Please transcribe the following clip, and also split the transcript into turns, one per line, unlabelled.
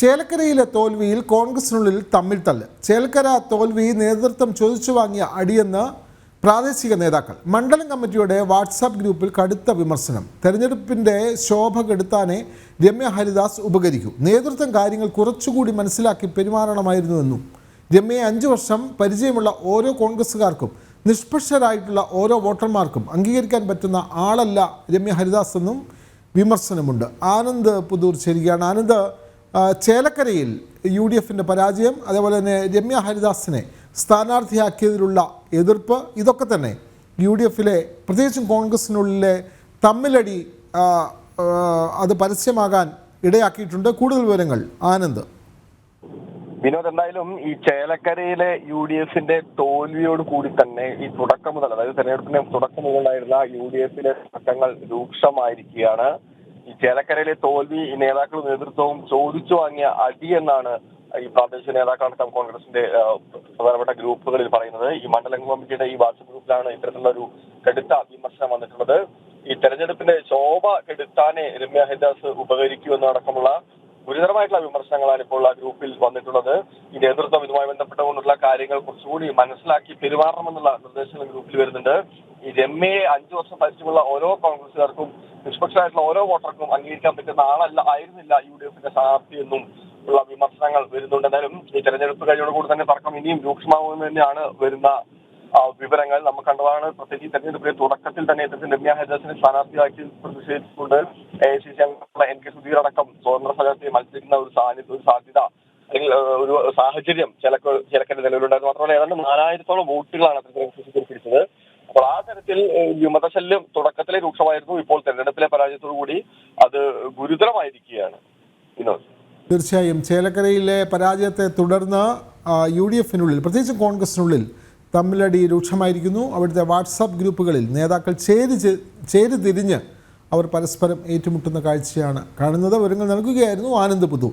ചേലക്കരയിലെ തോൽവിയിൽ കോൺഗ്രസിനുള്ളിൽ തമ്മിൽ തല്ല്. ചേലക്കര തോൽവി നേതൃത്വം ചോദിച്ചു വാങ്ങിയ അടിയെന്ന് പ്രാദേശിക നേതാക്കൾ. മണ്ഡലം കമ്മിറ്റിയുടെ വാട്സാപ്പ് ഗ്രൂപ്പിൽ കടുത്ത വിമർശനം. തെരഞ്ഞെടുപ്പിന്റെ ശോഭ കെടുത്താനെ രമ്യ ഹരിദാസ് ഉപകരിക്കൂ. നേതൃത്വം കാര്യങ്ങൾ കുറച്ചുകൂടി മനസ്സിലാക്കി പെരുമാറണമായിരുന്നുവെന്നും രമ്യയെ അഞ്ചു വർഷം പരിചയമുള്ള ഓരോ കോൺഗ്രസ്സുകാർക്കും നിഷ്പക്ഷരായിട്ടുള്ള ഓരോ വോട്ടർമാർക്കും അംഗീകരിക്കാൻ പറ്റുന്ന ആളല്ല രമ്യ ഹരിദാസ് എന്നും വിമർശനമുണ്ട്. ആനന്ദ് പുതൂർ ശരിയാണ് ആനന്ദ് ചേലക്കരയിൽ യു ഡി എഫിന്റെ പരാജയം അതേപോലെ തന്നെ രമ്യ ഹരിദാസിനെ സ്ഥാനാർത്ഥിയാക്കിയതിലുള്ള എതിർപ്പ് ഇതൊക്കെ തന്നെ യു ഡി എഫിലെ പ്രത്യേകിച്ചും കോൺഗ്രസിനുള്ളിലെ തമ്മിലടി അത് പരസ്യമാകാൻ ഇടയാക്കിയിട്ടുണ്ട്. കൂടുതൽ വിവരങ്ങൾ ആനന്ദ്.
വിനോദ് എന്തായാലും ഈ ചേലക്കരയിലെ യു ഡി എഫിന്റെ തോൽവിയോട് കൂടി തന്നെ ഈ തുടക്കം മുതൽ അതായത് തെരഞ്ഞെടുപ്പിന്റെ തുടക്കം മുതലായിരുന്ന യു ഡി എഫിലെ തർക്കങ്ങൾ രൂക്ഷമായിരിക്കുകയാണ്. ചേലക്കരയിലെ തോൽവി നേതാക്കൾ നേതൃത്വവും ചോദിച്ചു വാങ്ങിയ അടി എന്നാണ് ഈ പ്രാദേശിക നേതാക്കളടക്കം കോൺഗ്രസിന്റെ പ്രധാനപ്പെട്ട ഗ്രൂപ്പുകളിൽ പറയുന്നത്. ഈ മണ്ഡലം കമ്മിറ്റിയുടെ ഈ വാട്സപ്പ് ഗ്രൂപ്പിലാണ് ഇത്തരത്തിലുള്ള ഒരു കടുത്ത വിമർശനം വന്നിട്ടുള്ളത്. ഈ തെരഞ്ഞെടുപ്പിന്റെ ശോഭ കെടുത്താനേ രമ്യ ഹരിദാസ് ഉപകരിക്കൂ എന്നടക്കമുള്ള ഗുരുതരമായിട്ടുള്ള വിമർശനങ്ങളാണ് ഇപ്പോൾ ആ ഗ്രൂപ്പിൽ വന്നിട്ടുള്ളത്. ഈ നേതൃത്വം ഇതുമായി ബന്ധപ്പെട്ടുകൊണ്ടുള്ള കാര്യങ്ങൾ കുറച്ചുകൂടി മനസ്സിലാക്കി പെരുമാറണമെന്നുള്ള നിർദ്ദേശങ്ങൾ ഗ്രൂപ്പിൽ വരുന്നുണ്ട്. ഈ രമ്യയെ അഞ്ചു വർഷം പരിചയമുള്ള ഓരോ കോൺഗ്രസുകാർക്കും നിഷ്പക്ഷമായിട്ടുള്ള ഓരോ വോട്ടർക്കും അംഗീകരിക്കാൻ പറ്റുന്ന ആളല്ല ആയിരുന്നില്ല യു ഡി എഫിന്റെ സ്ഥാനാർത്ഥി എന്നും ഉള്ള വിമർശനങ്ങൾ വരുന്നുണ്ട്. എന്തായാലും ഈ തെരഞ്ഞെടുപ്പ് കഴിഞ്ഞോടുകൂടി തന്നെ തർക്കം ഇനിയും രൂക്ഷമാവുമെന്ന് തന്നെയാണ് വരുന്ന വിവരങ്ങൾ നമ്മൾ കണ്ടതാണ്. പ്രത്യേകിച്ച് ഈ തെരഞ്ഞെടുപ്പിന്റെ തുടക്കത്തിൽ തന്നെ രമ്യ ഹരിദാസിനെ സ്ഥാനാർത്ഥിയാക്കി പ്രതിഷേധിച്ചുകൊണ്ട് എ ഐ സി സി അംഗങ്ങളായ എൻ കെ സുധീർ അടക്കം സ്വതന്ത്ര സ്ഥലത്തെ മത്സരിക്കുന്ന ഒരു സാന്നിധ്യം ഒരു സാധ്യത അല്ലെങ്കിൽ ഒരു സാഹചര്യം ചിലക്ക് ചിലക്കന്റെ നിലവിലുണ്ടായിരുന്നു. മാത്രമല്ല ഏതാണ്ട് നാലായിരത്തോളം വോട്ടുകളാണ് അത്തരത്തിൽ പിടിച്ചത് അപ്പോൾ ആ തരത്തിൽ വിമതശല്യം തുടക്കത്തിലെ രൂക്ഷമായിരുന്നു. ഇപ്പോൾ തെരഞ്ഞെടുപ്പിലെ പരാജയത്തോടു കൂടി അത് ഗുരുതരമായിരിക്കുകയാണ്. വിനോദ്.
തീർച്ചയായും. ചേലക്കരയിലെ പരാജയത്തെ തുടർന്ന് യു ഡി എഫിനുള്ളിൽ പ്രത്യേകിച്ച് കോൺഗ്രസിനുള്ളിൽ തമ്മിലടി രൂക്ഷമായിരിക്കുന്നു. അവിടുത്തെ വാട്സാപ്പ് ഗ്രൂപ്പുകളിൽ നേതാക്കൾ ചേരി ചേരി തിരിഞ്ഞ് അവർ പരസ്പരം ഏറ്റുമുട്ടുന്ന കാഴ്ചയാണ് കാണുന്നത്. വിവരങ്ങൾ നൽകുകയായിരുന്നു ആനന്ദ് പുതു.